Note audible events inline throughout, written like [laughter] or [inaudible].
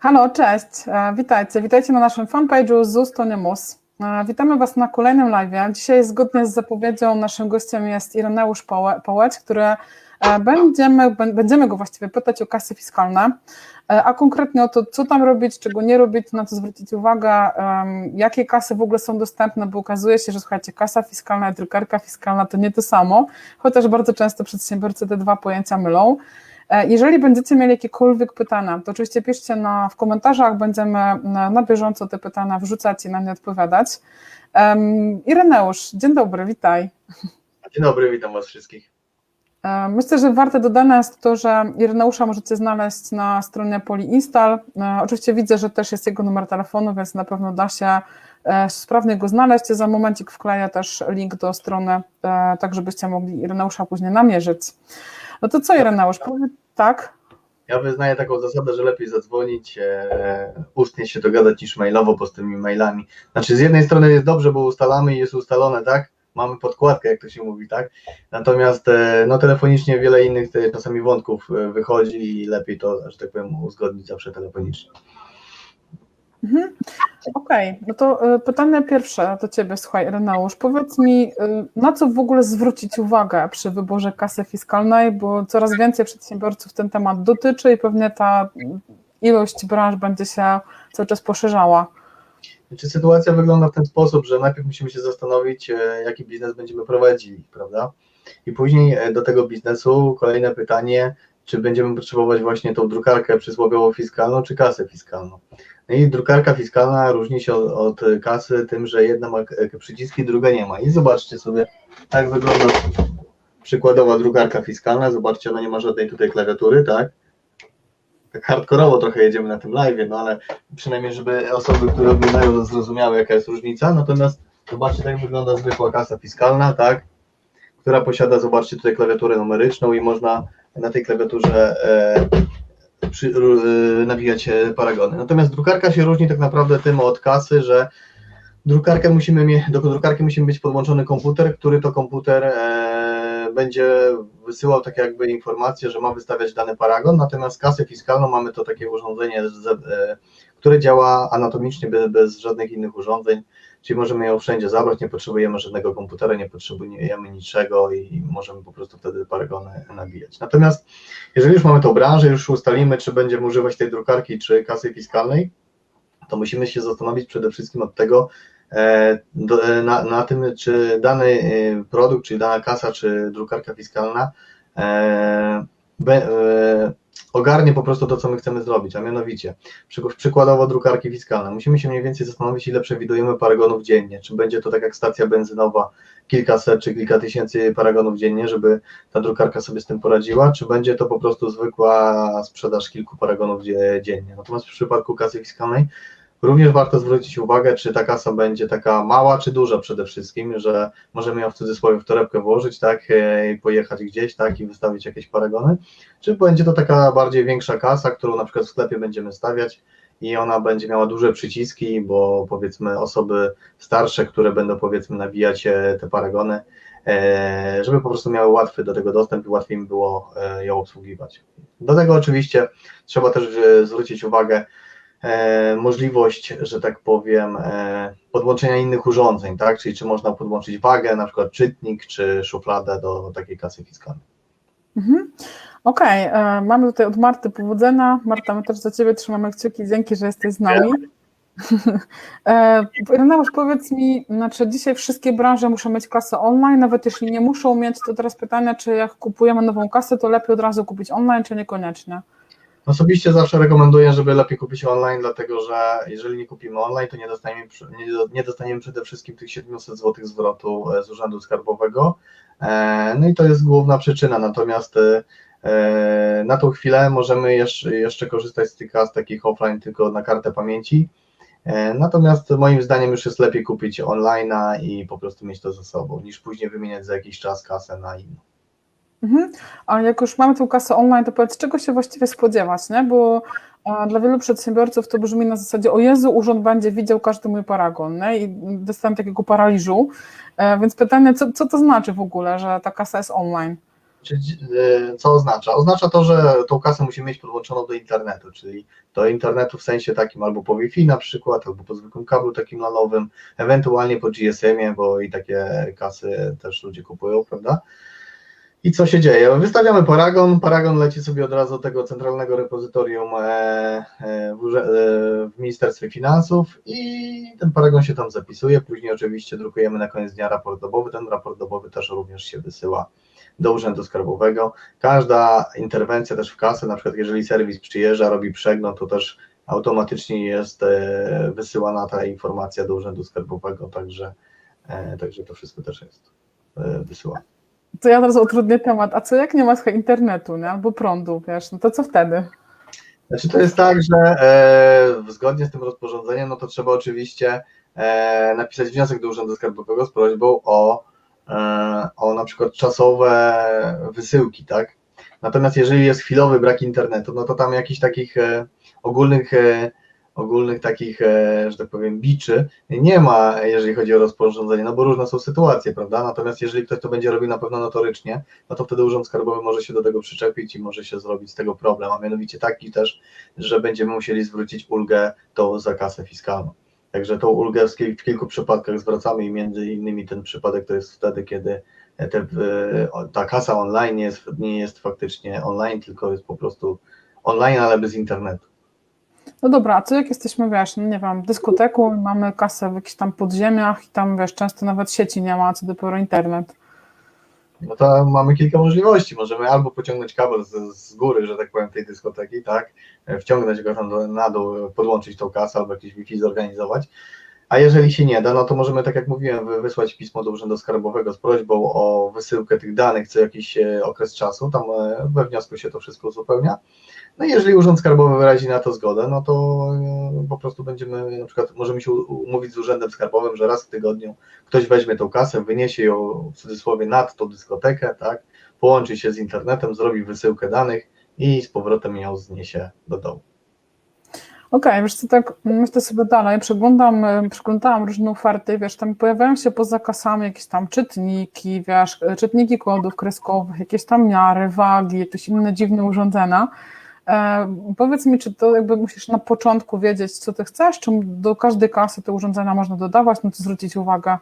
Halo, cześć, e, witajcie. Witajcie na naszym fanpage'u ZUS to nie mus. E, Witamy Was na kolejnym live. Dzisiaj zgodnie z zapowiedzią naszym gościem jest Ireneusz Pałeć, który e, będziemy, bę- będziemy go właściwie pytać o kasy fiskalne, a konkretnie o to, co tam robić, czego nie robić, na co zwrócić uwagę, jakie kasy w ogóle są dostępne, bo okazuje się, że słuchajcie, kasa fiskalna i drukarka fiskalna to nie to samo, chociaż bardzo często przedsiębiorcy te dwa pojęcia mylą. E, Jeżeli będziecie mieli jakiekolwiek pytania, to oczywiście piszcie na, w komentarzach, będziemy na, na bieżąco te pytania wrzucać i na nie odpowiadać. Um, Ireneusz, dzień dobry, witaj. Dzień dobry, witam Was wszystkich. E, Myślę, że warte dodane jest to, że Ireneusza możecie znaleźć na stronie Poliinstal. E, Oczywiście widzę, że też jest jego numer telefonu, więc na pewno da się e, sprawnie go znaleźć. Za momencik wkleję też link do strony, tak żebyście mogli Ireneusza później namierzyć. No to co Ireneusz, powiedz tak? Ja wyznaję taką zasadę, że lepiej zadzwonić, e, ustnie się dogadać niż mailowo po z tymi mailami. Znaczy z jednej strony jest dobrze, bo ustalamy i jest ustalone, tak? Mamy podkładkę, jak to się mówi, tak? Natomiast e, no, telefonicznie wiele innych te, czasami wątków e, wychodzi i lepiej to, że tak powiem, uzgodnić zawsze telefonicznie. Mhm. Okej, no to pytanie pierwsze do Ciebie, słuchaj, Reneusz, powiedz mi, na co w ogóle zwrócić uwagę przy wyborze kasy fiskalnej, bo coraz więcej przedsiębiorców ten temat dotyczy i pewnie ta ilość branż będzie się cały czas poszerzała. Znaczy, sytuacja wygląda w ten sposób, że najpierw musimy się zastanowić, e, jaki biznes będziemy prowadzili, prawda? I później e, do tego biznesu kolejne pytanie, czy będziemy potrzebować właśnie tą drukarkę przysłowiową fiskalną, czy kasę fiskalną. No i drukarka fiskalna różni się od, od kasy tym, że jedna ma e, przyciski, druga nie ma. I zobaczcie sobie, tak wygląda przykładowa drukarka fiskalna. Zobaczcie, ona nie ma żadnej tutaj klawiatury, tak? Tak hardkorowo trochę jedziemy na tym live, no ale przynajmniej, żeby osoby, które oglądają, zrozumiały, jaka jest różnica. Natomiast zobaczcie, tak wygląda zwykła kasa fiskalna, tak? Która posiada, zobaczcie, tutaj klawiaturę numeryczną i można na tej klawiaturze e, przy, e, nawijać e, paragony. Natomiast drukarka się różni tak naprawdę tym od kasy, że drukarkę musimy mieć, do drukarki musimy mieć podłączony komputer, który to komputer e, będzie wysyłał tak jakby informację, że ma wystawiać dany paragon, natomiast kasę fiskalną mamy to takie urządzenie, e, które działa anatomicznie bez, żadnych innych urządzeń, czyli możemy ją wszędzie zabrać, nie potrzebujemy żadnego komputera, nie potrzebujemy niczego i możemy po prostu wtedy paragony nabijać. Natomiast jeżeli już mamy tą branżę, już ustalimy, czy będziemy używać tej drukarki, czy kasy fiskalnej, to musimy się zastanowić przede wszystkim od tego, na, na tym, czy dany e, produkt, czy dana kasa, czy drukarka fiskalna e, be, e, ogarnie po prostu to, co my chcemy zrobić, a mianowicie przy- przykładowo drukarki fiskalne. Musimy się mniej więcej zastanowić, ile przewidujemy paragonów dziennie. Czy będzie to tak jak stacja benzynowa, kilkaset czy kilka tysięcy paragonów dziennie, żeby ta drukarka sobie z tym poradziła, czy będzie to po prostu zwykła sprzedaż kilku paragonów dzie- dziennie. Natomiast w przypadku kasy fiskalnej Również warto zwrócić uwagę, czy ta kasa będzie taka mała, czy duża przede wszystkim, że możemy ją w cudzysłowie w torebkę włożyć, tak, e, i pojechać gdzieś, tak, i wystawić jakieś paragony, czy będzie to taka bardziej większa kasa, którą na przykład w sklepie będziemy stawiać i ona będzie miała duże przyciski, bo powiedzmy osoby starsze, które będą powiedzmy nabijać e, te paragony, e, żeby po prostu miały łatwy do tego dostęp i łatwiej im było ją obsługiwać. Do tego oczywiście trzeba też zwrócić uwagę, możliwość, że tak powiem, e, podłączenia innych urządzeń, tak? Czyli czy można podłączyć wagę, na przykład czytnik, czy szufladę do takiej kasy fiskalnej. Mhm. Okej, e, mamy tutaj od Marty powodzenia. Marta, my też za Ciebie trzymamy kciuki. Dzięki, że jesteś z nami. [laughs] E, Reneusz, powiedz mi, znaczy dzisiaj wszystkie branże muszą mieć kasę online, nawet jeśli nie muszą mieć, to teraz pytanie, czy jak kupujemy nową kasę, to lepiej od razu kupić online, czy niekoniecznie? Osobiście zawsze rekomenduję, żeby lepiej kupić online, dlatego że jeżeli nie kupimy online, to nie dostaniemy, nie, nie dostaniemy przede wszystkim tych 700 zł zwrotu e, z Urzędu Skarbowego. E, No i to jest główna przyczyna. Natomiast e, na tą chwilę możemy jeszcze, korzystać z tych kas takich offline tylko na kartę pamięci. Natomiast moim zdaniem już jest lepiej kupić online'a i po prostu mieć to ze sobą, niż później wymieniać za jakiś czas kasę na inną. Mhm. A jak już mamy tę kasę online, to powiedz, czego się właściwie spodziewać, nie? Bo dla wielu przedsiębiorców to brzmi na zasadzie, o Jezu, urząd będzie widział każdy mój paragon, nie? I dostałem takiego paraliżu. E, Więc pytanie, co, co to znaczy w ogóle, że ta kasa jest online? E, co oznacza? Oznacza to, że tą kasę musimy mieć podłączoną do internetu, czyli do internetu w sensie takim albo po Wi-Fi na przykład, albo po zwykłym kablu takim lanowym, ewentualnie po GSM-ie, bo i takie kasy też ludzie kupują, prawda? I co się dzieje? Wystawiamy paragon, paragon leci sobie od razu do tego centralnego repozytorium e, e, e, w Ministerstwie Finansów i ten paragon się tam zapisuje. Później oczywiście drukujemy na koniec dnia raport dobowy. Ten raport dobowy też również się wysyła do Urzędu Skarbowego. Każda interwencja też w kasę, na przykład jeżeli serwis przyjeżdża, robi przegląd, to też automatycznie jest wysyłana ta informacja do Urzędu Skarbowego, także, także to wszystko też jest wysyłane. To ja teraz utrudnię temat. A co jak nie ma trochę internetu, nie? albo prądu, wiesz, no to co wtedy? Znaczy to jest tak, że e, zgodnie z tym rozporządzeniem, no to trzeba oczywiście e, napisać wniosek do Urzędu Skarbowego z prośbą o, e, o na przykład czasowe wysyłki, tak? Natomiast jeżeli jest chwilowy brak internetu, no to tam jakichś takich e, ogólnych, e, ogólnych takich, e, że tak powiem, biczy nie ma, jeżeli chodzi o rozporządzenie, no bo różne są sytuacje, prawda? Natomiast jeżeli ktoś to będzie robił na pewno notorycznie, no to wtedy Urząd Skarbowy może się do tego przyczepić i może się zrobić z tego problem, a mianowicie taki też, że będziemy musieli zwrócić ulgę tą za kasę fiskalną. Także tą ulgę w kil- w kilku przypadkach zwracamy i między innymi ten przypadek to jest wtedy, kiedy te, e, ta kasa online nie jest, nie jest faktycznie online, tylko jest po prostu online, ale bez internetu. No dobra, a co jak jesteśmy, wiesz, no nie wiem, w dyskoteku i mamy kasę w jakichś tam podziemiach i tam, wiesz, często nawet sieci nie ma, co dopiero internet. No to mamy kilka możliwości. Możemy albo pociągnąć kabel z, z góry, że tak powiem, tej dyskoteki, tak, wciągnąć go tam do, na dół, podłączyć tą kasę albo jakieś Wi-Fi zorganizować. A jeżeli się nie da, no to możemy, tak jak mówiłem, wy- wysłać pismo do Urzędu Skarbowego z prośbą o wysyłkę tych danych co jakiś e, okres czasu. Tam e, we wniosku się to wszystko uzupełnia. No i jeżeli Urząd Skarbowy wyrazi na to zgodę, no to e, po prostu będziemy, na przykład możemy się umówić z Urzędem Skarbowym, że raz w tygodniu ktoś weźmie tą kasę, wyniesie ją w cudzysłowie nad tą dyskotekę, tak, połączy się z internetem, zrobi wysyłkę danych i z powrotem ją zniesie do domu. Okej, wiesz co, tak myślę sobie dalej, przeglądam, y, przeglądałam różne oferty, wiesz, tam pojawiają się poza kasami jakieś tam czytniki, wiesz, czytniki kodów kreskowych, jakieś tam miary, wagi, jakieś inne dziwne urządzenia. E, powiedz mi, czy to jakby musisz na początku wiedzieć, co ty chcesz, czy do każdej kasy te urządzenia można dodawać, no to zwrócić uwagę.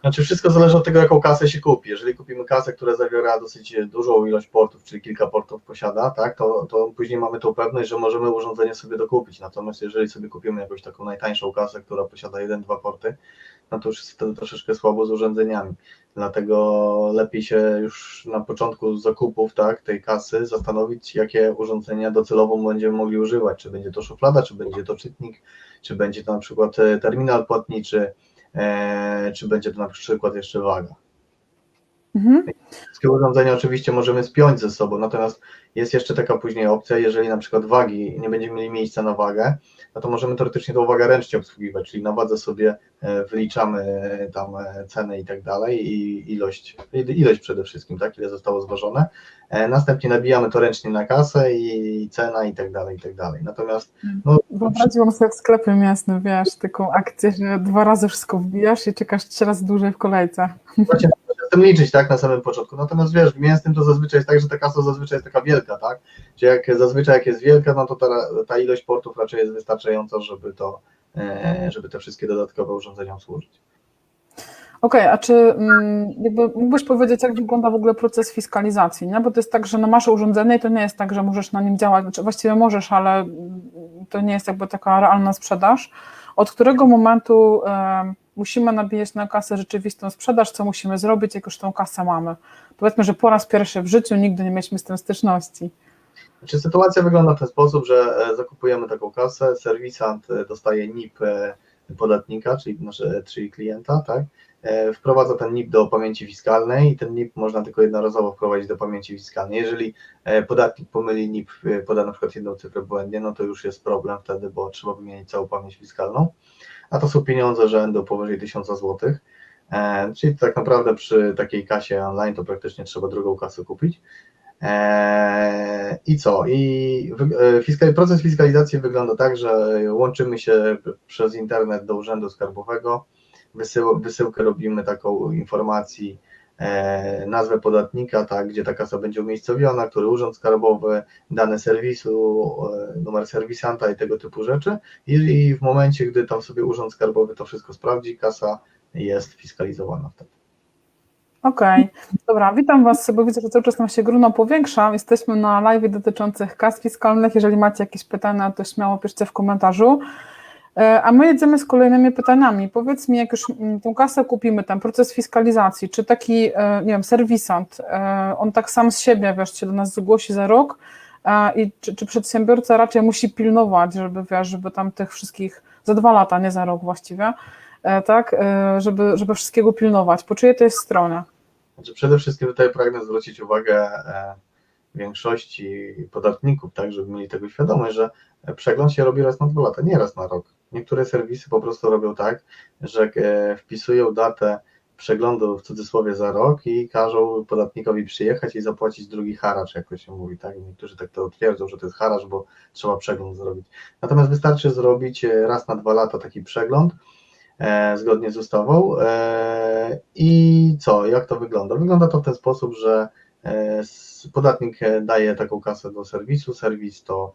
Znaczy wszystko zależy od tego, jaką kasę się kupi. Jeżeli kupimy kasę, która zawiera dosyć dużą ilość portów, czyli kilka portów posiada, tak, to, to później mamy tą pewność, że możemy urządzenie sobie dokupić. Natomiast jeżeli sobie kupimy jakąś taką najtańszą kasę, która posiada jeden, dwa porty, no to już jest wtedy troszeczkę słabo z urządzeniami. Dlatego lepiej się już na początku zakupów tak, tej kasy zastanowić, jakie urządzenia docelowo będziemy mogli używać. Czy będzie to szuflada, czy będzie to czytnik, czy będzie to na przykład e, terminal płatniczy, e, czy będzie to na przykład jeszcze waga. Mhm. Wszystkie urządzenia oczywiście możemy spiąć ze sobą, natomiast jest jeszcze taka później opcja, jeżeli na przykład wagi nie będziemy mieli miejsca na wagę, no to możemy teoretycznie tą wagę ręcznie obsługiwać, czyli na wadze sobie e, wyliczamy e, tam e, cenę i tak dalej i ilość, ilość przede wszystkim, tak, ile zostało zważone. Następnie nabijamy to ręcznie na kasę i cena i tak dalej, i tak dalej. Natomiast no, Wyobraziłam sobie w sklepie mięsnym, wiesz, taką akcję, że dwa razy wszystko wbijasz i czekasz trzy razy dłużej w kolejce. właśnie tym liczyć, tak, na samym początku. Natomiast wiesz, w mięsnym to zazwyczaj jest tak, że ta kasa zazwyczaj jest taka wielka, tak, że jak zazwyczaj jak jest wielka, no to ta, ta ilość portów raczej jest wystarczająca, żeby to, e, żeby te wszystkie dodatkowe urządzenia obsłużyć. Okej, a czy mm, jakby mógłbyś powiedzieć, jak wygląda w ogóle proces fiskalizacji, nie? Bo to jest tak, że no masz urządzenie i to nie jest tak, że możesz na nim działać, znaczy właściwie możesz, ale to nie jest jakby taka realna sprzedaż. Od którego momentu musimy nabijać na kasę rzeczywistą sprzedaż, co musimy zrobić, jak już tą kasę mamy? Powiedzmy, że po raz pierwszy w życiu nigdy nie mieliśmy z tym styczności. Znaczy, sytuacja wygląda w ten sposób, że e, zakupujemy taką kasę, serwisant e, dostaje NIP e, podatnika, czyli, nasze, czyli klienta, tak? Wprowadza ten NIP do pamięci fiskalnej i ten NIP można tylko jednorazowo wprowadzić do pamięci fiskalnej. Jeżeli podatnik pomyli NIP, poda na przykład jedną cyfrę błędnie, no to już jest problem wtedy, bo trzeba wymienić całą pamięć fiskalną, a to są pieniądze rzędu powyżej 1000 zł. E, Czyli tak naprawdę przy takiej kasie online to praktycznie trzeba drugą kasę kupić. Eee, I co? I e, proces fiskalizacji wygląda tak, że łączymy się przez internet do Urzędu Skarbowego, wysył, wysyłkę robimy taką informacji e, nazwę podatnika, tak, gdzie ta kasa będzie umiejscowiona, który urząd skarbowy, dane serwisu, e, numer serwisanta i tego typu rzeczy. I, w momencie, gdy tam sobie urząd skarbowy to wszystko sprawdzi, kasa jest fiskalizowana wtedy. Okej, dobra, witam Was, bo widzę, że cały czas nam się grono powiększa. Jesteśmy na live dotyczących kas fiskalnych. Jeżeli macie jakieś pytania, to śmiało piszcie w komentarzu. E, A my jedziemy z kolejnymi pytaniami. Powiedz mi, jak już mm, tą kasę kupimy, ten proces fiskalizacji, czy taki, e, nie wiem, serwisant, e, on tak sam z siebie, wiesz, się do nas zgłosi za rok i czy, czy przedsiębiorca raczej musi pilnować, żeby, wiesz, żeby tam tych wszystkich, za dwa lata, nie za rok właściwie, tak, żeby, żeby wszystkiego pilnować. Po czyjej to jest stronie? Znaczy przede wszystkim tutaj pragnę zwrócić uwagę większości podatników, tak, żeby mieli tego świadomość, że przegląd się robi raz na dwa lata, nie raz na rok. Niektóre serwisy po prostu robią tak, że e, wpisują datę przeglądu w cudzysłowie za rok i każą podatnikowi przyjechać i zapłacić drugi haracz, jak to się mówi, tak? Niektórzy tak to twierdzą, że to jest haracz, bo trzeba przegląd zrobić. Natomiast wystarczy zrobić e, raz na dwa lata taki przegląd, e, zgodnie z ustawą. E, I co, jak to wygląda? Wygląda to w ten sposób, że e, podatnik e, daje taką kasę do serwisu, serwis to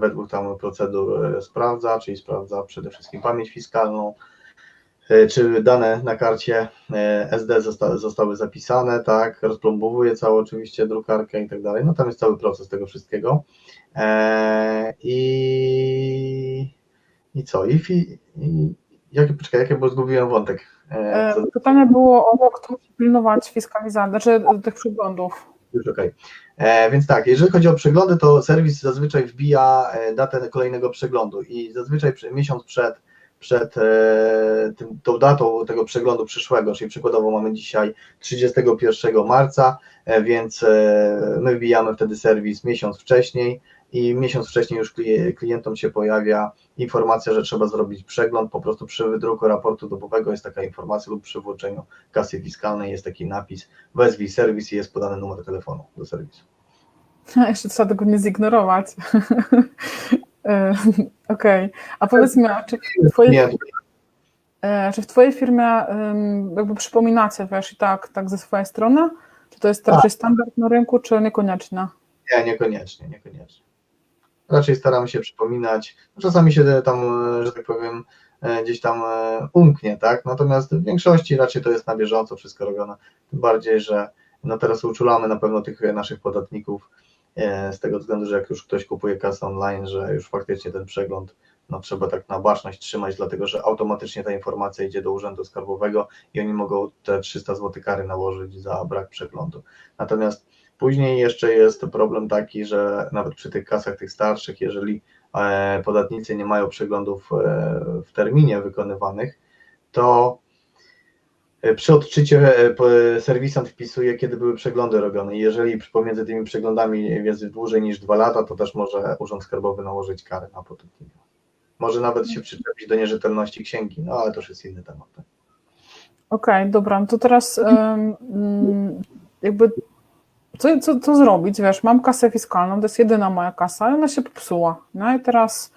według tam procedur e, sprawdza, czyli sprawdza przede wszystkim pamięć fiskalną, e, czy dane na karcie e, SD zosta, zostały zapisane, tak, rozplombowuje całą oczywiście drukarkę i tak dalej, no tam jest cały proces tego wszystkiego. E, I, i co? I, i jak, poczekaj, jak ja bo zgubiłem wątek. E, E, Pytanie było o to, kto musi pilnować fiskalizacji, znaczy tych przeglądów. Już okej. E, Więc tak, jeżeli chodzi o przeglądy, to serwis zazwyczaj wbija e, datę kolejnego przeglądu i zazwyczaj miesiąc przed, przed e, tym, tą datą tego przeglądu przyszłego, czyli przykładowo mamy dzisiaj 31 marca, więc my wbijamy wtedy serwis miesiąc wcześniej i miesiąc wcześniej już klientom się pojawia informacja, że trzeba zrobić przegląd, po prostu przy wydruku raportu dobowego jest taka informacja lub przy włączeniu kasy fiskalnej jest taki napis wezwij serwis i jest podany numer telefonu do serwisu. [laughs] Jeszcze trzeba tego nie zignorować. [laughs] E, Okej, a powiedz mi, a czy w twojej, Nie, e, czy w twojej firmie jakby przypominacie, wiesz, i tak, tak ze swojej strony? Czy to jest raczej standard na rynku, czy niekoniecznie? nie, niekoniecznie, niekoniecznie. Raczej staramy się przypominać, czasami się tam, e, że tak powiem, e, gdzieś tam e, umknie, tak? Natomiast w większości raczej to jest na bieżąco wszystko robione. Tym bardziej, że no teraz uczulamy na pewno tych naszych podatników e, z tego względu, że jak już ktoś kupuje kasę online, że już faktycznie ten przegląd no trzeba tak na baczność trzymać, dlatego że automatycznie ta informacja idzie do Urzędu Skarbowego i oni mogą te 300 zł kary nałożyć za brak przeglądu. Natomiast później jeszcze jest problem taki, że nawet przy tych kasach tych starszych, jeżeli e, podatnicy nie mają przeglądów e, w terminie wykonywanych, to e, przy odczycie serwisant wpisuje, kiedy były przeglądy robione. Jeżeli pomiędzy tymi przeglądami jest dłużej niż dwa lata, to też może Urząd Skarbowy nałożyć karę na podatnika. Może nawet się przyczepić do nierzetelności księgi, no ale to już jest inny temat. Okej, dobra, no to teraz mm, jakby co, co, co zrobić, wiesz, mam kasę fiskalną, to jest jedyna moja kasa i ona się popsuła, nie? I teraz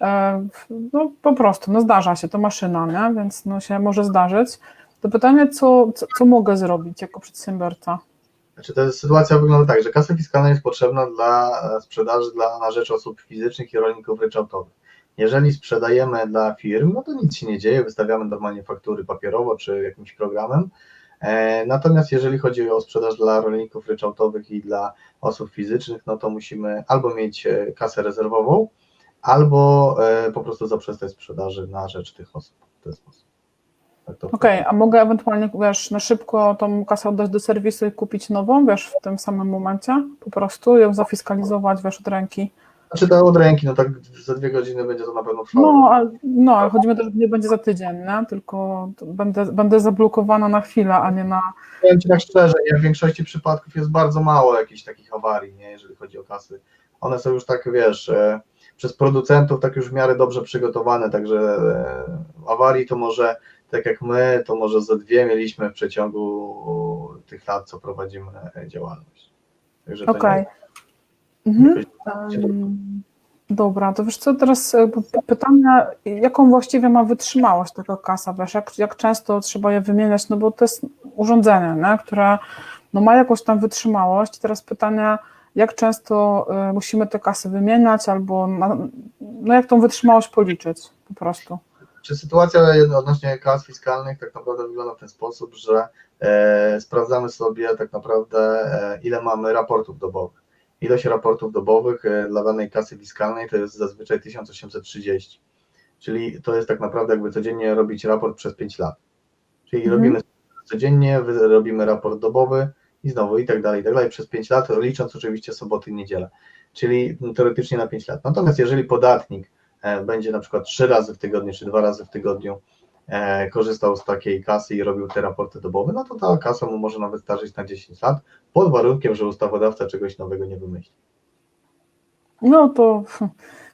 e, no po prostu, no zdarza się, to maszyna, nie? Więc no się może zdarzyć. To pytanie, co, co, co mogę zrobić jako przedsiębiorca? Znaczy, ta sytuacja wygląda tak, że kasa fiskalna jest potrzebna dla e, sprzedaży dla, na rzecz osób fizycznych i rolników ryczałtowych. Jeżeli sprzedajemy dla firm, no to nic się nie dzieje, wystawiamy normalnie faktury papierowo czy jakimś programem. E, Natomiast jeżeli chodzi o sprzedaż dla rolników ryczałtowych i dla osób fizycznych, no to musimy albo mieć e, kasę rezerwową, albo e, po prostu zaprzestać sprzedaży na rzecz tych osób w ten sposób. Tak Okej, a mogę ewentualnie, wiesz, na szybko tą kasę oddać do serwisu i kupić nową, wiesz, w tym samym momencie, po prostu ją zafiskalizować, wiesz, od ręki. Znaczy to od ręki, no tak za dwie godziny będzie to na pewno trwało. No, ale, no, ale chodzi mi o to, że nie będzie za tydzień, nie? tylko będę, będę zablokowana na chwilę, a nie na... Powiem Ci tak szczerze, nie? w większości przypadków jest bardzo mało jakichś takich awarii, nie? jeżeli chodzi o kasy. One są już tak, wiesz, e, przez producentów tak już w miarę dobrze przygotowane, także e, awarii to może, tak jak my, to może ze dwie mieliśmy w przeciągu tych lat, co prowadzimy e, działalność. Okej. nie- Mhm. Em, Dobra, to wiesz co, teraz e, p- p- pytanie, jaką właściwie ma wytrzymałość taka kasa, wiesz, jak, jak często trzeba je wymieniać, no bo to jest urządzenie, nie, które no ma jakąś tam wytrzymałość. Teraz pytanie, jak często e, musimy te kasy wymieniać, albo na, no jak tą wytrzymałość policzyć po prostu. Czy sytuacja odnośnie kas fiskalnych tak naprawdę wygląda w ten sposób, że e, sprawdzamy sobie tak naprawdę, e, ile mamy raportów dobowych. Ilość raportów dobowych e, dla danej kasy fiskalnej to jest zazwyczaj 1830. Czyli to jest tak naprawdę jakby codziennie robić raport przez 5 lat. Czyli Mhm. robimy codziennie, robimy raport dobowy i znowu i tak dalej, i tak dalej przez 5 lat, licząc oczywiście soboty i niedzielę. Czyli teoretycznie na 5 lat. Natomiast jeżeli podatnik e, będzie na przykład 3 razy w tygodniu czy 2 razy w tygodniu korzystał z takiej kasy i robił te raporty dobowe, no to ta kasa mu może nawet starzyć na 10 lat, pod warunkiem, że ustawodawca czegoś nowego nie wymyśli. No to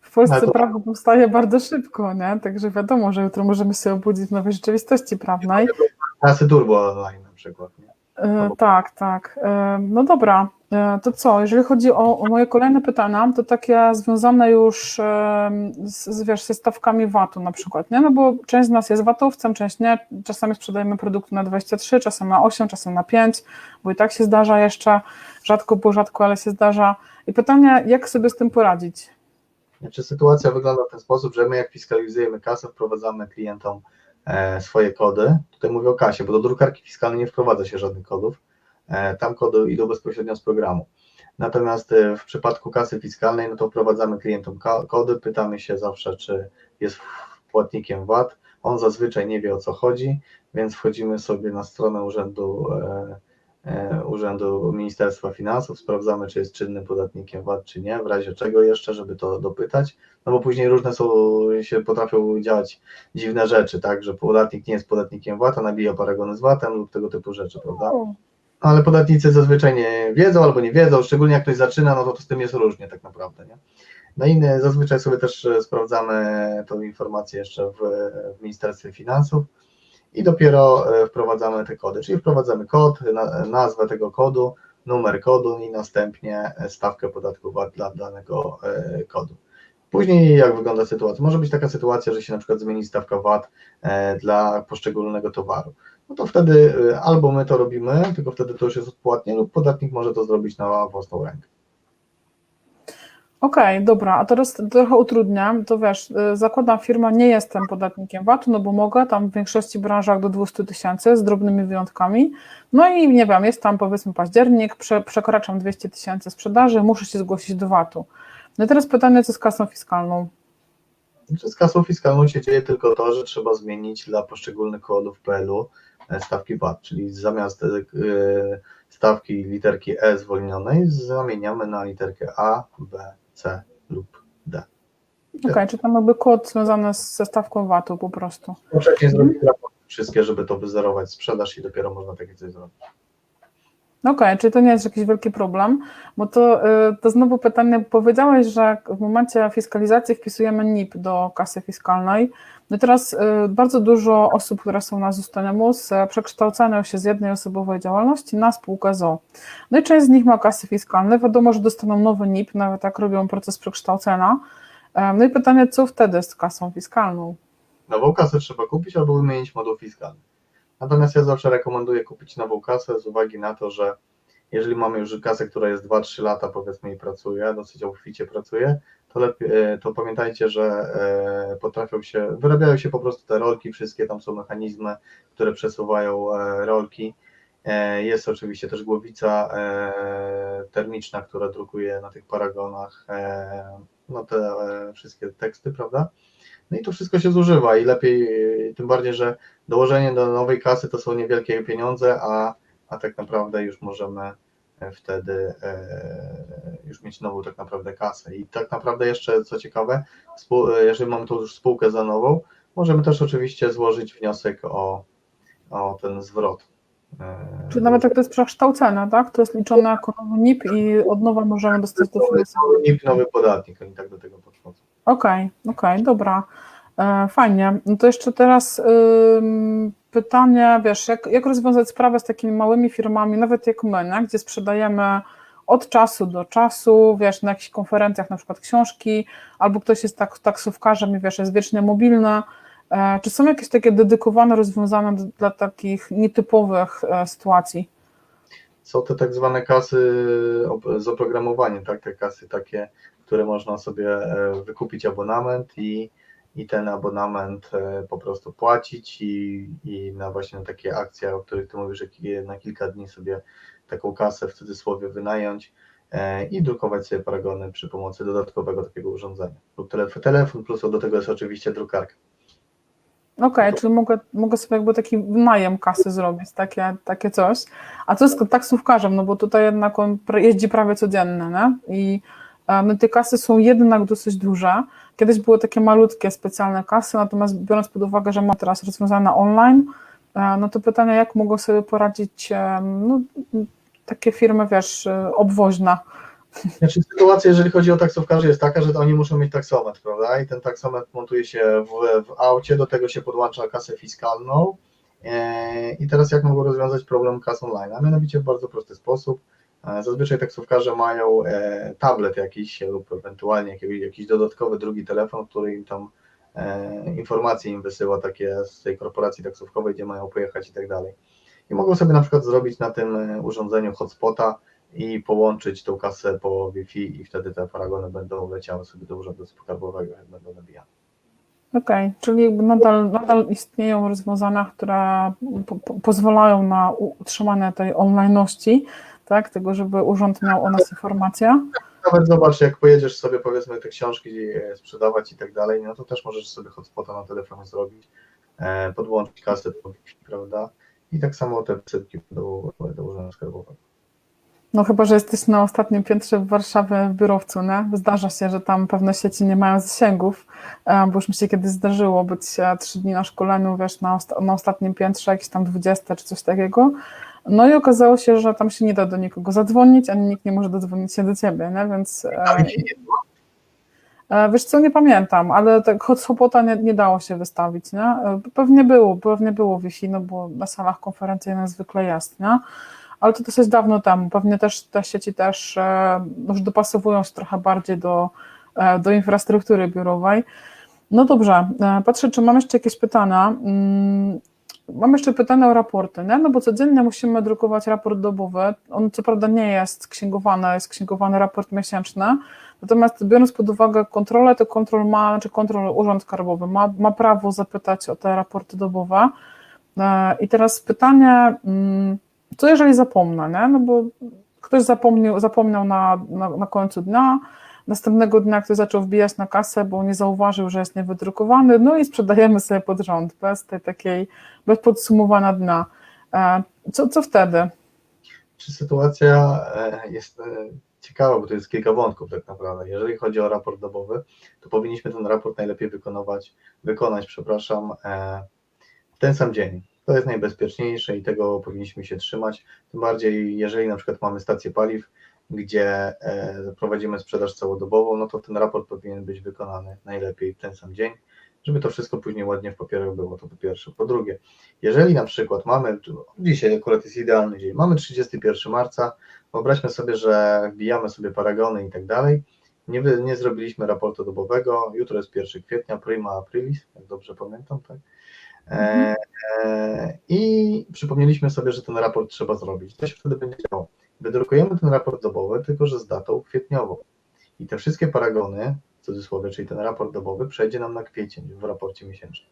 w Polsce Ale to- prawo powstaje bardzo szybko, nie? Także wiadomo, że jutro możemy się obudzić w nowej rzeczywistości prawnej. Kasy turbo online na przykład. E, tak, tak. E, no dobra, e, to co, jeżeli chodzi o, o moje kolejne pytania, to takie związane już e, z, z, wiesz, ze stawkami VAT-u na przykład, nie? No bo część z nas jest VAT-owcem, część nie. Czasami sprzedajemy produkty na 23, czasem na 8, czasem na 5, bo i tak się zdarza jeszcze, rzadko, bo rzadko, ale się zdarza. I pytanie, jak sobie z tym poradzić? Znaczy sytuacja wygląda w ten sposób, że my jak fiskalizujemy kasę, wprowadzamy klientom e, swoje kody. Tutaj mówię o kasie, bo do drukarki fiskalnej nie wprowadza się żadnych kodów. E, tam kody idą bezpośrednio z programu. Natomiast e, w przypadku kasy fiskalnej, no to wprowadzamy klientom kody, pytamy się zawsze, czy jest płatnikiem VAT. On zazwyczaj nie wie o co chodzi, więc wchodzimy sobie na stronę urzędu, e, urzędu Ministerstwa Finansów, sprawdzamy, czy jest czynnym podatnikiem VAT, czy nie, w razie czego jeszcze, żeby to dopytać, no bo później różne są, się potrafią działać dziwne rzeczy, tak, że podatnik nie jest podatnikiem VAT, a nabija paragony z VAT-em lub tego typu rzeczy, prawda? Ale podatnicy zazwyczaj nie wiedzą albo nie wiedzą, szczególnie jak ktoś zaczyna, no to, to z tym jest różnie tak naprawdę, nie? No i zazwyczaj sobie też e, sprawdzamy tą informację jeszcze w, w Ministerstwie Finansów i dopiero e, wprowadzamy te kody, czyli wprowadzamy kod, na, nazwę tego kodu, numer kodu i następnie stawkę podatku VAT dla danego e, kodu. Później jak wygląda sytuacja? Może być taka sytuacja, że się na przykład zmieni stawka VAT dla poszczególnego towaru no to wtedy y, albo my to robimy, tylko wtedy to już jest odpłatnie, lub podatnik może to zrobić na własną rękę. Okej, dobra, a teraz trochę utrudniam, to wiesz, y, zakładam firma, nie jestem podatnikiem VAT-u, no bo mogę, tam w większości branżach do 200 tysięcy z drobnymi wyjątkami, no i nie wiem, jest tam powiedzmy październik, prze, przekraczam 200 tysięcy sprzedaży, muszę się zgłosić do VAT-u. No i teraz pytanie, co z kasą fiskalną? Z kasą fiskalną się dzieje tylko to, że trzeba zmienić dla poszczególnych kodów PL-u stawki VAT, czyli zamiast e, stawki literki E zwolnionej zamieniamy na literkę A, B, C lub D. Okej, czy tam jakby kod związany ze stawką VAT-u po prostu. Wcześniej zrobić raporty wszystkie, żeby to wyzerować sprzedaż i dopiero można takie coś zrobić. Okej, czyli to nie jest jakiś wielki problem, bo to, y, to znowu pytanie, powiedziałeś, że w momencie fiskalizacji wpisujemy NIP do kasy fiskalnej. No teraz y, bardzo dużo osób, które są na zostanie MUS, e, przekształcają się z jednej osobowej działalności na spółkę ZO. No i część z nich ma kasy fiskalne, wiadomo, że dostaną nowy NIP, nawet jak robią proces przekształcenia. E, No i pytanie, co wtedy z kasą fiskalną? Nową kasę trzeba kupić albo wymienić moduł fiskalny. Natomiast ja zawsze rekomenduję kupić nową kasę z uwagi na to, że jeżeli mamy już kasę, która jest 2-3 lata powiedzmy i pracuje, dosyć obficie pracuje, to, lepiej, e, to pamiętajcie, że e, potrafią się, wyrabiają się po prostu te rolki, wszystkie tam są mechanizmy, które przesuwają e, rolki. Jest oczywiście też głowica termiczna, która drukuje na tych paragonach no te wszystkie teksty, prawda? No i to wszystko się zużywa i lepiej, tym bardziej, że dołożenie do nowej kasy to są niewielkie pieniądze, a, a tak naprawdę już możemy e, wtedy e, już mieć nową tak naprawdę kasę. I tak naprawdę jeszcze co ciekawe, e, jeżeli mamy tu już spółkę za nową, możemy też oczywiście złożyć wniosek o, o ten zwrot. Czyli nawet jak to jest przekształcone, tak? To jest liczone jako nowy NIP i od nowa możemy dostać dofinansowanie. Nowy NIP, nowy podatnik, oni tak do tego podchodzą. Okej, okej, dobra. E, Fajnie. No to jeszcze teraz pytanie, wiesz, jak, jak rozwiązać sprawę z takimi małymi firmami, nawet jak my, nie? gdzie sprzedajemy od czasu do czasu, wiesz, na jakichś konferencjach, na przykład książki, albo ktoś jest tak, taksówkarzem i wiesz, jest wiecznie mobilny. E, Czy są jakieś takie dedykowane rozwiązania dla takich nietypowych e, sytuacji? Są te tak zwane kasy z oprogramowaniem, tak? Te kasy takie, które można sobie wykupić abonament i, i ten abonament e, po prostu płacić i, i na właśnie na takie akcje, o których ty mówisz, że na kilka dni sobie taką kasę w cudzysłowie wynająć e, i drukować sobie paragony przy pomocy dodatkowego takiego urządzenia. Lub telefon, telefon plus do tego jest oczywiście drukarka. Okej, czyli mogę, mogę sobie jakby taki najem kasy zrobić, takie, takie coś. A co z taksówkarzem? No bo tutaj jednak on jeździ prawie codziennie, nie? I no, te kasy są jednak dosyć duże. Kiedyś były takie malutkie, specjalne kasy, natomiast biorąc pod uwagę, że ma teraz rozwiązane online, no to pytanie, jak mogą sobie poradzić no, takie firmy, wiesz, e, obwoźne. Znaczy sytuacja, jeżeli chodzi o taksówkarzy, jest taka, że oni muszą mieć taksometr, prawda? I ten taksometr montuje się w, w aucie, do tego się podłącza kasę fiskalną. E, I teraz jak mogą rozwiązać problem kas online? A mianowicie w bardzo prosty sposób. E, Zazwyczaj taksówkarze mają e, tablet jakiś lub ewentualnie jakiś, dodatkowy drugi telefon, który im tam e, informacje im wysyła takie z tej korporacji taksówkowej, gdzie mają pojechać i tak dalej. I mogą sobie na przykład zrobić na tym urządzeniu hotspota, i połączyć tą kasę po Wi-Fi i wtedy te paragony będą leciały sobie do urzędu skarbowego, jak będą nabijane. Okej, czyli jakby nadal, nadal istnieją rozwiązania, które po, po, pozwalają na utrzymanie tej online'ności, tak, tego, żeby urząd miał o nas informacje. Nawet zobacz, jak pojedziesz sobie powiedzmy te książki sprzedawać i tak dalej, no to też możesz sobie hotspota na telefonie zrobić, e, podłączyć Wi-Fi, prawda? I tak samo te wysypki do, do urzędu skarbowego. No chyba, że jesteś na ostatnim piętrze w Warszawie w biurowcu, nie? Zdarza się, że tam pewne sieci nie mają zasięgów, e, bo już mi się kiedyś zdarzyło być e, trzy dni na szkoleniu, wiesz, na, na ostatnim piętrze, jakieś tam 20 czy coś takiego. No i okazało się, że tam się nie da do nikogo zadzwonić, ani nikt nie może dodzwonić się do ciebie, nie? Więc e? E, Wiesz co, nie pamiętam, ale tak hotspota nie, nie dało się wystawić, nie? E, Pewnie było, pewnie było Wi-Fi, no bo na salach konferencyjnych zwykle jest, nie? Ale to dosyć dawno temu, pewnie też te sieci też już dopasowują się trochę bardziej do, do infrastruktury biurowej. No dobrze, patrzę, czy mam jeszcze jakieś pytania. Mam jeszcze pytanie o raporty, nie? no bo codziennie musimy drukować raport dobowy. On co prawda nie jest księgowany, jest księgowany raport miesięczny, Natomiast biorąc pod uwagę kontrolę, to kontrol ma, czy kontrol Urząd Skarbowy ma, ma prawo zapytać o te raporty dobowe. E, I teraz pytanie, mm, co jeżeli zapomnę, nie? No bo ktoś zapomniał, zapomniał na, na, na końcu dnia, następnego dnia ktoś zaczął wbijać na kasę, bo nie zauważył, że jest niewydrukowany, no i sprzedajemy sobie pod rząd, bez tej takiej, bez podsumowania dnia. E, Co, co wtedy? Czy sytuacja e, jest e, ciekawa, bo to jest kilka wątków tak naprawdę. Jeżeli chodzi o raport dobowy, to powinniśmy ten raport najlepiej wykonać, wykonać, przepraszam, w ten sam dzień. To jest najbezpieczniejsze i tego powinniśmy się trzymać. Tym bardziej, jeżeli na przykład mamy stację paliw, gdzie e, prowadzimy sprzedaż całodobową, no to ten raport powinien być wykonany najlepiej w ten sam dzień, żeby to wszystko później ładnie w papierach było, to po pierwsze. Po drugie, jeżeli na przykład mamy, dzisiaj akurat jest idealny dzień, mamy 31 marca, wyobraźmy sobie, że wbijamy sobie paragony i tak dalej, nie, nie zrobiliśmy raportu dobowego, jutro jest 1 kwietnia, prima aprilis, jak dobrze pamiętam, tak? E, e, I przypomnieliśmy sobie, że ten raport trzeba zrobić. To się wtedy będzie działo. Wydrukujemy ten raport dobowy, tylko że z datą kwietniową. I te wszystkie paragony, w cudzysłowie, czyli ten raport dobowy, przejdzie nam na kwiecień w raporcie miesięcznym.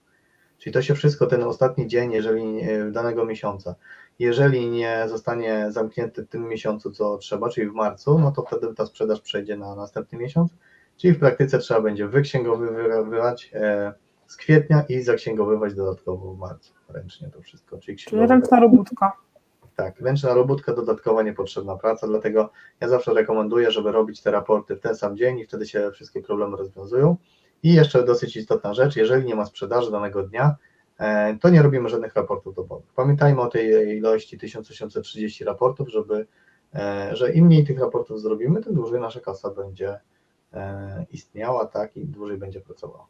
Czyli to się wszystko, ten ostatni dzień, jeżeli danego miesiąca, jeżeli nie zostanie zamknięty w tym miesiącu, co trzeba, czyli w marcu, no to wtedy ta sprzedaż przejdzie na następny miesiąc, czyli w praktyce trzeba będzie wyksięgowywać e, z kwietnia i zaksięgowywać dodatkowo w marcu ręcznie to wszystko. Czyli Czyli ręczna robótka. Tak, ręczna robótka, dodatkowa niepotrzebna praca, dlatego ja zawsze rekomenduję, żeby robić te raporty w ten sam dzień i wtedy się wszystkie problemy rozwiązują. I jeszcze dosyć istotna rzecz, jeżeli nie ma sprzedaży danego dnia, e, to nie robimy żadnych raportów dobowych. Pamiętajmy o tej ilości 1830 raportów, żeby, e, że im mniej tych raportów zrobimy, tym dłużej nasza kasa będzie e, istniała, tak, i dłużej będzie pracowała.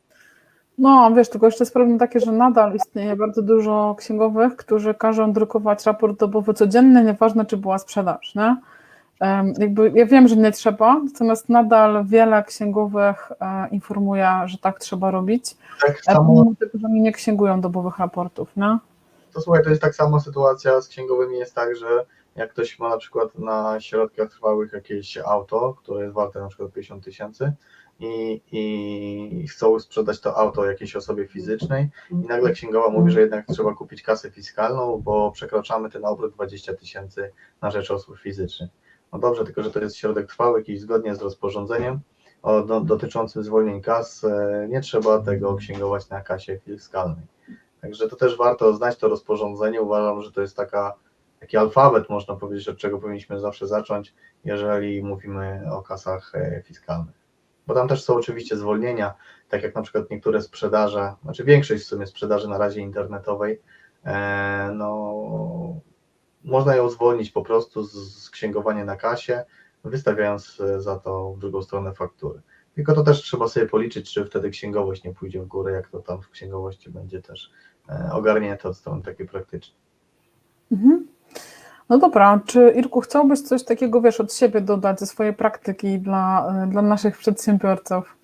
No, wiesz, tylko jeszcze jest problem taki, że nadal istnieje bardzo dużo księgowych, którzy każą drukować raport dobowy codzienny, nieważne czy była sprzedaż, nie? Jakby ja wiem, że nie trzeba, natomiast nadal wiele księgowych e, informuje, że tak trzeba robić, Tak a samo, tego, że oni nie księgują dobowych raportów, nie? to słuchaj, to jest tak samo sytuacja z księgowymi jest tak, że jak ktoś ma na przykład na środkach trwałych jakieś auto, które jest warte na przykład 50 tysięcy i, i chcą sprzedać to auto jakiejś osobie fizycznej i nagle księgowa mówi, że jednak trzeba kupić kasę fiskalną, bo przekroczamy ten obrót 20 tysięcy na rzecz osób fizycznych. No dobrze, tylko że to jest środek trwały i zgodnie z rozporządzeniem o, do, dotyczącym zwolnień kas e, nie trzeba tego księgować na kasie fiskalnej. Także to też warto znać to rozporządzenie. Uważam, że to jest taka, taki alfabet, można powiedzieć, od czego powinniśmy zawsze zacząć, jeżeli mówimy o kasach e, fiskalnych. Bo tam też są oczywiście zwolnienia, tak jak na przykład niektóre sprzedaże, znaczy większość w sumie sprzedaży na razie internetowej, e, no można ją zwolnić po prostu z, księgowania na kasie, wystawiając e, za to w drugą stronę faktury. Tylko to też trzeba sobie policzyć, czy wtedy księgowość nie pójdzie w górę, jak to tam w księgowości będzie też e, ogarnięte od strony takiej praktycznej. Mhm. No dobra, czy Irku chciałbyś coś takiego, wiesz, od siebie dodać ze swojej praktyki dla, e, dla naszych przedsiębiorców?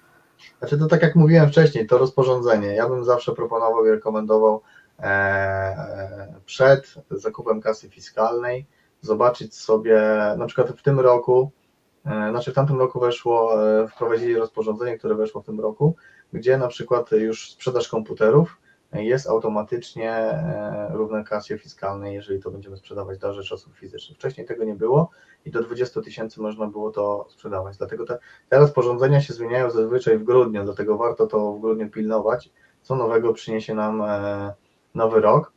Znaczy to tak jak mówiłem wcześniej, to rozporządzenie, ja bym zawsze proponował i rekomendował e, e, przed zakupem kasy fiskalnej zobaczyć sobie, na przykład w tym roku, e, znaczy w tamtym roku weszło, e, wprowadzili rozporządzenie, które weszło w tym roku, gdzie na przykład już sprzedaż komputerów jest automatycznie e, równa kasie fiskalnej, jeżeli to będziemy sprzedawać dla rzecz osób fizycznych. Wcześniej tego nie było i do 20 tysięcy można było to sprzedawać. Dlatego te, te rozporządzenia się zmieniają zazwyczaj w grudniu, dlatego warto to w grudniu pilnować, co nowego przyniesie nam e, nowy rok.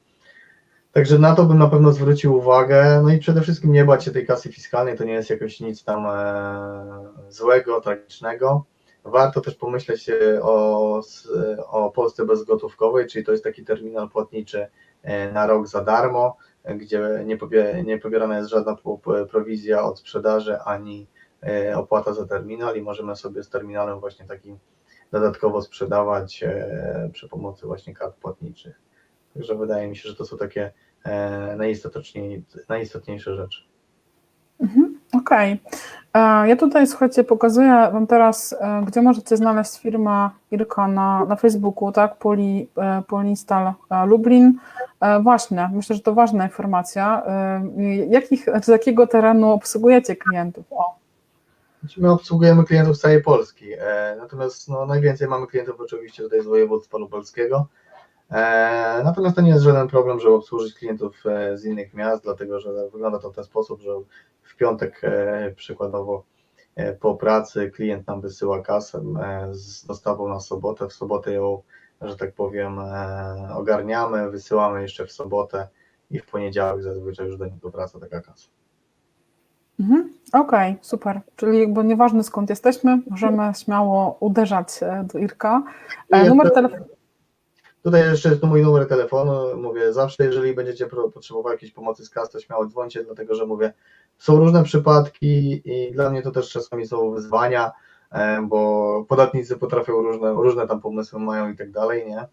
Także na to bym na pewno zwrócił uwagę. No i przede wszystkim nie bać się tej kasy fiskalnej, to nie jest jakoś nic tam e, złego, tragicznego. Warto też pomyśleć e, o, o Polsce bezgotówkowej, czyli to jest taki terminal płatniczy e, na rok za darmo, gdzie nie, pobie, nie pobierana jest żadna prowizja od sprzedaży ani e, opłata za terminal i możemy sobie z terminalem właśnie takim dodatkowo sprzedawać przy pomocy właśnie kart płatniczych. Także wydaje mi się, że to są takie najistotniej, najistotniejsze rzeczy. Mhm, Okej. E, Ja tutaj, słuchajcie, pokazuję Wam teraz, e, gdzie możecie znaleźć firmę Irka na, na Facebooku, tak? Poli, e, Polistal e, Lublin. Właśnie, myślę, że to ważna informacja. Jakich, z jakiego terenu obsługujecie klientów? O, Znaczy, My obsługujemy klientów z całej Polski, natomiast no, najwięcej mamy klientów oczywiście tutaj z województwa lubelskiego. E, Natomiast to nie jest żaden problem, żeby obsłużyć klientów e, z innych miast, dlatego że wygląda to w ten sposób, że w piątek e, przykładowo po pracy klient nam wysyła kasę z dostawą na sobotę, w sobotę ją, że tak powiem, ogarniamy, wysyłamy jeszcze w sobotę i w poniedziałek zazwyczaj już do niego wraca taka kasa. Mhm. Okej, super. Czyli jakby nieważne skąd jesteśmy, możemy śmiało uderzać do Irka. Numer telefonu. Tutaj jeszcze jest mój numer telefonu. Mówię, zawsze jeżeli będziecie potrzebowali jakiejś pomocy z kas, to śmiało dzwońcie, dlatego że mówię, są różne przypadki i dla mnie to też czasami są wyzwania, e, bo podatnicy potrafią różne, różne tam pomysły mają i tak dalej, nie?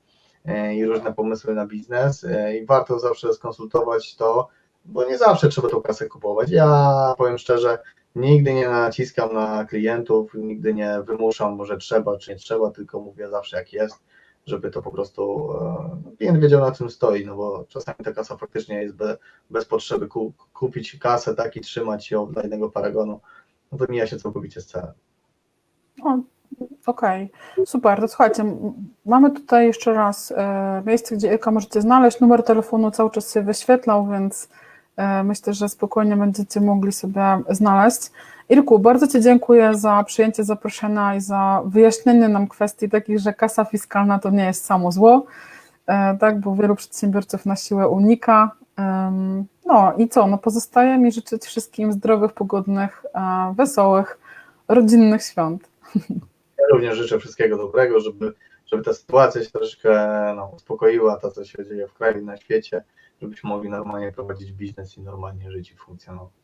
E, I różne pomysły na biznes e, i warto zawsze skonsultować to, bo nie zawsze trzeba tą kasę kupować. Ja powiem szczerze, nigdy nie naciskam na klientów, nigdy nie wymuszam, może trzeba czy nie trzeba, tylko mówię zawsze jak jest żeby to po prostu e, klient wiedział na czym stoi, no bo czasami ta kasa faktycznie jest be, bez potrzeby ku, kupić kasę tak i trzymać ją dla jednego paragonu, no to mija się całkowicie z celem. Okej, super. To słuchajcie, mamy tutaj jeszcze raz e, miejsce, gdzie Irka możecie znaleźć. Numer telefonu cały czas się wyświetlał, więc e, myślę, że spokojnie będziecie mogli sobie znaleźć. Irku, bardzo Ci dziękuję za przyjęcie zaproszenia i za wyjaśnienie nam kwestii takich, że kasa fiskalna to nie jest samo zło, e, tak, bo wielu przedsiębiorców na siłę unika. No i co, no pozostaje mi życzyć wszystkim zdrowych, pogodnych, e, wesołych, rodzinnych świąt. Ja również życzę wszystkiego dobrego, żeby, żeby ta sytuacja się troszeczkę no, uspokoiła, to co się dzieje w kraju i na świecie, żebyśmy mogli normalnie prowadzić biznes i normalnie żyć i funkcjonować.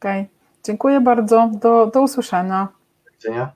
Okej, dziękuję bardzo. Do, do usłyszenia. Do widzenia.